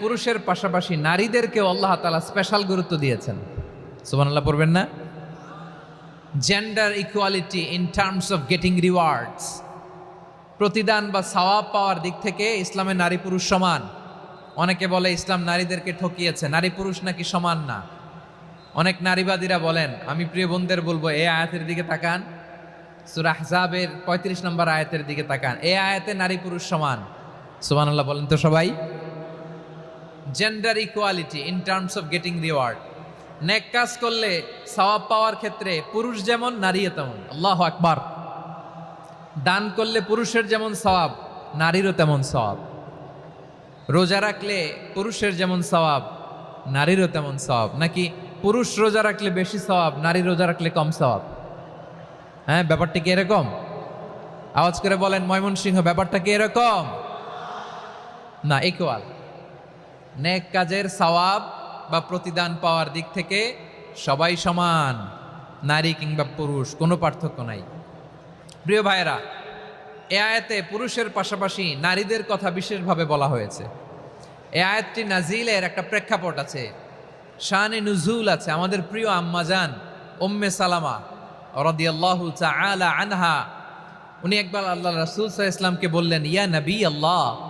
পুরুষের পাশাপাশি নারীদেরকেও আল্লাহ তালা স্পেশাল গুরুত্ব দিয়েছেন। সুবহানাল্লাহ পড়বেন না? Gender equality in terms of getting rewards প্রতিদান বা সওয়াব পাওয়ার দিক থেকে ইসলামে নারী পুরুষ সমান। অনেকে বলে ইসলাম নারীদেরকে ঠকিয়েছে, নারী পুরুষ নাকি সমান না। অনেক নারীবাদীরা বলেন, আমি প্রিয় বোনদের বলব, এই আয়াতের দিকে তাকান। সুরা আহজাবের পঁয়ত্রিশ নম্বর আয়াতের দিকে তাকান। এই আয়াতে নারী পুরুষ সমান। সুবহানাল্লাহ বলেন তো সবাই। Gender equality in terms of getting reward নেক কাজ করলে সওয়াব পাওয়ার ক্ষেত্রে পুরুষ যেমন, নারীও তেমন। আল্লাহ আকবার। দান করলে পুরুষের যেমন সওয়াব, নারীরও তেমন সওয়াব। রোজা রাখলে পুরুষের যেমন সওয়াব, নারীরও তেমন সওয়াব। নাকি পুরুষ রোজা রাখলে বেশি সওয়াব, নারী রোজা রাখলে কম সওয়াব? হ্যাঁ ব্যাপারটা কি এরকম? আওয়াজ করে বলেন, ময়মনসিংহ, ব্যাপারটা কি এরকম? না ইকুয়াল নেক কাজের সওয়াব বা প্রতিদান পাওয়ার দিক থেকে সবাই সমান, নারী কিংবা পুরুষ, কোনো পার্থক্য নাই। প্রিয় ভাইয়েরা, এ আয়াতে পুরুষের পাশাপাশি নারীদের কথা বিশেষভাবে বলা হয়েছে। এ আয়াতটি নাজিলের একটা প্রেক্ষাপট আছে, শানে নুজুল আছে। আমাদের প্রিয় আম্মাজান উম্মে সালামা রদিয়াল্লাহু তাআলা আনহা, উনি একবার আল্লাহ রাসূল সাল্লাল্লাহু ইসলামকে বললেন, ইয়া নবী আল্লাহ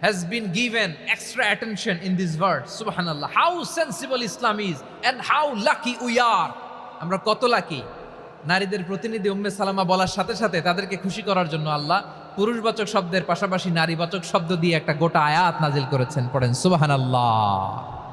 has been given extra attention in this verse subhanallah. How sensible islam is and how lucky we are. আমরা কত লাকি নারীদের প্রতিনিধি উম্মে সালামা বলার সাথে সাথে তাদেরকে খুশি করার জন্য আল্লাহ পুরুষবাচক শব্দের পাশাপাশি নারীবাচক শব্দ দিয়ে একটা গোটা আয়াত নাজিল করেছেন পড়েন। সুবহানাল্লাহ।